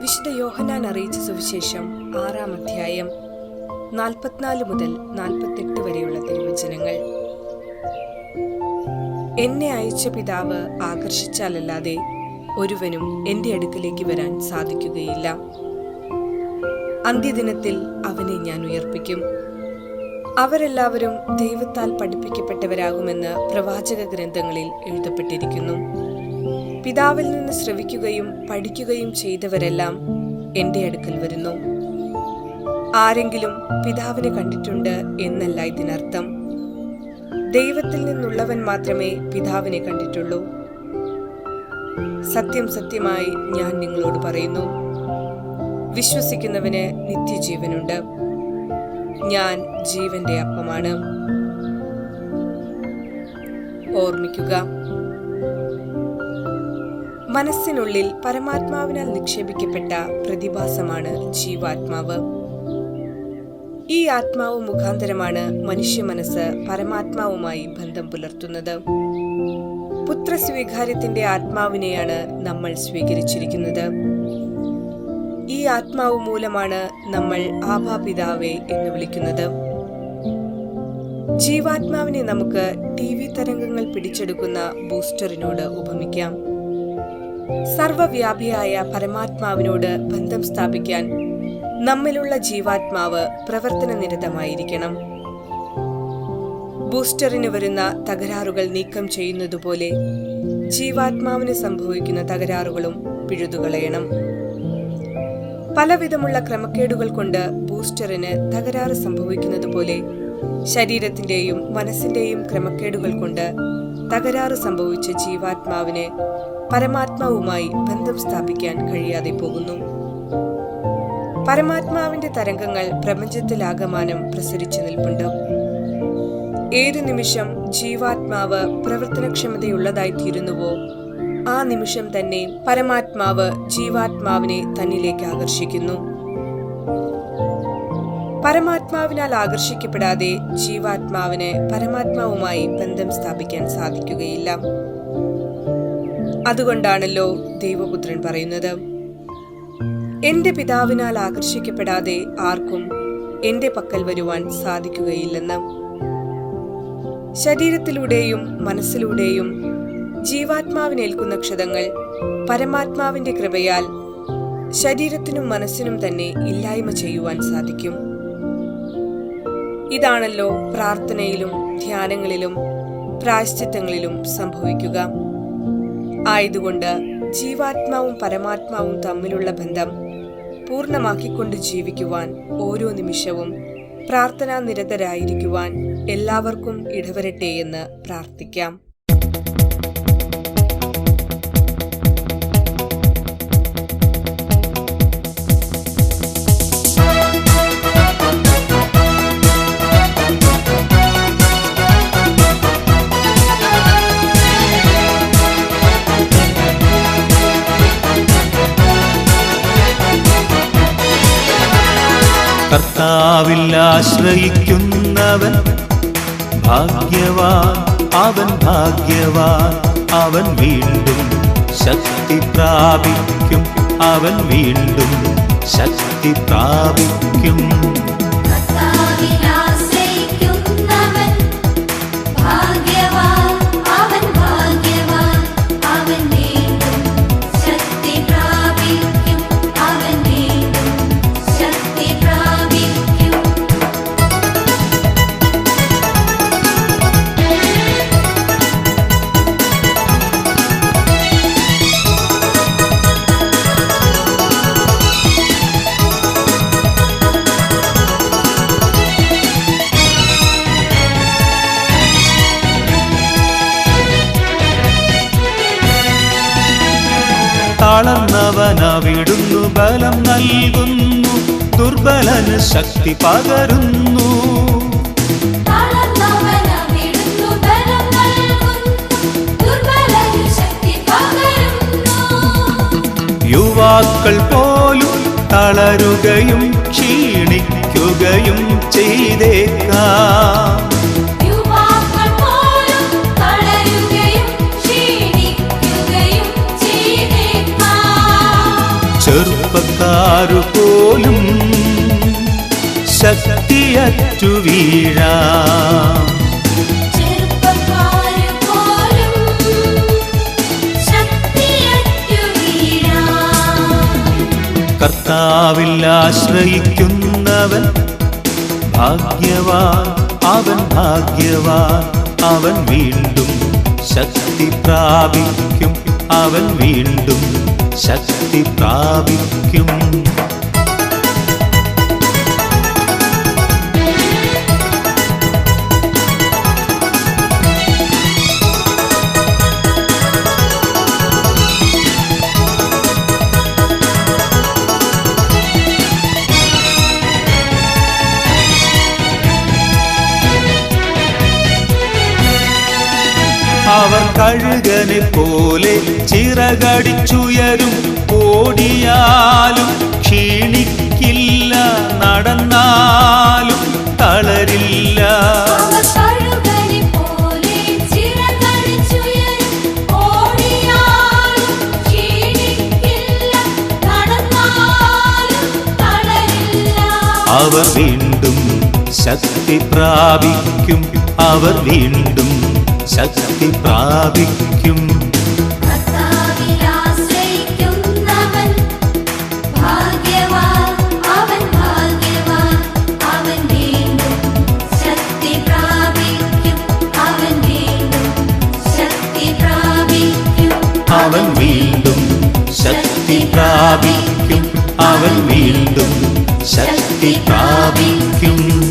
വിശുദ്ധ യോഹനാൻ അറിയിച്ച സുവിശേഷം ആറാം അധ്യായം നാൽപ്പത്തിനാല് മുതൽ നാൽപ്പത്തെട്ട് വരെയുള്ള തിരുവചനങ്ങൾ. എന്നെ അയച്ച പിതാവ് ആകർഷിച്ചാലല്ലാതെ ഒരുവനും എന്റെ അടുക്കലേക്ക് വരാൻ സാധിക്കുകയില്ല. അന്ത്യദിനത്തിൽ അവനെ ഞാൻ ഉയർപ്പിക്കും. അവരെല്ലാവരും ദൈവത്താൽ പഠിപ്പിക്കപ്പെട്ടവരാകുമെന്ന് പ്രവാചക ഗ്രന്ഥങ്ങളിൽ എഴുതപ്പെട്ടിരിക്കുന്നു. പിതാവിൽ നിന്ന് ശ്രവിക്കുകയും പഠിക്കുകയും ചെയ്തവരെല്ലാം എന്റെ അടുക്കൽ വരുന്നു. ആരെങ്കിലും പിതാവിനെ കണ്ടിട്ടുണ്ട് എന്നല്ല ഇതിനർത്ഥം. ദൈവത്തിൽ നിന്നുള്ളവൻ മാത്രമേ പിതാവിനെ കണ്ടിട്ടുള്ളൂ. സത്യം സത്യമായി ഞാൻ നിങ്ങളോട് പറയുന്നു. വിശ്വസിക്കുന്നവന് നിത്യജീവനുണ്ട്. ഞാൻ ജീവന്റെ അപ്പമാണ്. ഓർമ്മിക്കുക മനസ്സിനുള്ളിൽ പരമാത്മാവിനാൽ നിക്ഷേപിക്കപ്പെട്ട പ്രതിഭാസമാണ് ജീവാത്മാവ്. ഈ ആത്മാവ് മുഖാന്തരമാണ് മനുഷ്യ മനസ്സ് പരമാത്മാവുമായി ബന്ധം പുലർത്തുന്നത്. പുത്രസ്വീകാര്യത്തിന്റെ ആത്മാവിനെയാണ് നമ്മൾ സ്വീകരിച്ചിരിക്കുന്നത്. ഈ ആത്മാവ് മൂലമാണ് നമ്മൾ ആഭാപിതാവേ എന്ന് വിളിക്കുന്നത്. ജീവാത്മാവിനെ നമുക്ക് ടി വി തരംഗങ്ങൾ പിടിച്ചെടുക്കുന്ന ബൂസ്റ്ററിനോട് ഉപമിക്കാം. സർവവ്യാപിയായ പരമാത്മാവിനോട് ബന്ധം സ്ഥാപിക്കാൻ നമ്മിലുള്ള ജീവാത്മാവ് പ്രവർത്തന നിരതമായിരിക്കണം ബൂസ്റ്ററിന് വരുന്ന തകരാറുകൾ നീക്കം ചെയ്യുന്നതുപോലെ ജീവാത്മാവിന് സംഭവിക്കുന്ന തകരാറുകളും പിഴുതുകളയണം. പലവിധമുള്ള ക്രമക്കേടുകൾ കൊണ്ട് ബൂസ്റ്ററിന് തകരാറ് സംഭവിക്കുന്നതുപോലെ ശരീരത്തിന്റെയും മനസ്സിന്റെയും ക്രമക്കേടുകൾ കൊണ്ട് തകരാറ് സംഭവിച്ച ജീവാത്മാവിന് പരമാത്മാവുമായി ബന്ധം സ്ഥാപിക്കാൻ കഴിയാതെ പോകുന്നു. പരമാത്മാവിന്റെ തരംഗങ്ങൾ പ്രപഞ്ചത്തിലാകമാനം പ്രസരിച്ചു നിൽപ്പുണ്ട്. ഏതു നിമിഷം ജീവാത്മാവ് പ്രവർത്തനക്ഷമതയുള്ളതായി തീരുന്നുവോ ആ നിമിഷം തന്നെ പരമാത്മാവ് ജീവാത്മാവിനെ തന്നിലേക്ക് ആകർഷിക്കുന്നു. പരമാത്മാവിനാൽ ആകർഷിക്കപ്പെടാതെ ജീവാത്മാവിന് പരമാത്മാവുമായി ബന്ധം സ്ഥാപിക്കാൻ സാധിക്കുകയില്ല. അതുകൊണ്ടാണല്ലോ ദൈവപുത്രൻ പറയുന്നത് എന്റെ പിതാവിനാൽ ആകർഷിക്കപ്പെടാതെ ആർക്കും എന്റെ പക്കൽ വരുവാൻ സാധിക്കുകയില്ലെന്ന്. ശരീരത്തിലൂടെയും മനസ്സിലൂടെയും ജീവാത്മാവിനേൽക്കുന്ന ക്ഷതങ്ങൾ പരമാത്മാവിന്റെ കൃപയാൽ ശരീരത്തിനും മനസ്സിനും തന്നെ ഇല്ലായ്മ ചെയ്യുവാൻ സാധിക്കും. ഇതാണല്ലോ പ്രാർത്ഥനയിലും ധ്യാനങ്ങളിലും പ്രായശ്ചിത്തങ്ങളിലും സംഭവിക്കുക. ആയതുകൊണ്ട് ജീവാത്മാവും പരമാത്മാവും തമ്മിലുള്ള ബന്ധം പൂർണമാക്കിക്കൊണ്ട് ജീവിക്കുവാൻ ഓരോ നിമിഷവും പ്രാർത്ഥനാ നിരതരായിരിക്കുവാൻ എല്ലാവർക്കും ഇടവരട്ടെ എന്ന് പ്രാർത്ഥിക്കാം. കർത്താവിൽ ആശ്രയിക്കുന്നവൻ ഭാഗ്യവാൻ അവൻ ഭാഗ്യവാൻ അവൻ വീണ്ടും ശക്തി പ്രാപിക്കും അവൻ വീണ്ടും ശക്തി പ്രാപിക്കും. ബലം നൽകുന്നു ദുർബലന് ശക്തി പകരുന്നു. യുവാക്കൾ പോലും തളരുകയും ക്ഷീണിക്കുകയും ചെയ്തേക്കാം. ചെറുപ്പക്കാരു പോലും ശക്തിയറ്റു വീഴ. ചെറുപ്പക്കാര് പോലും ശക്തിയറ്റു വീഴാം. കർത്താവിൽ ആശ്രയിക്കുന്നവൻ ഭാഗ്യവാൻ അവൻ ഭാഗ്യവാൻ അവൻ വീണ്ടും ശക്തി പ്രാപിക്കും അവൻ വീണ്ടും ശക്തി പ്രാപിക്കും. അവർ കഴുകനെ പോലെ ചിറകടിച്ചുയരും ഓടിയാലും ക്ഷീണിക്കില്ല നടന്നാലും തളരില്ല. അവർ വീണ്ടും ശക്തി പ്രാപിക്കും. അവർ വീണ്ടും ശക്തി പ്രാപിക്കും. അവൻ വീണ്ടും ശക്തി പ്രാപിക്കും അവൻ വീണ്ടും ശക്തി പ്രാപിക്കും.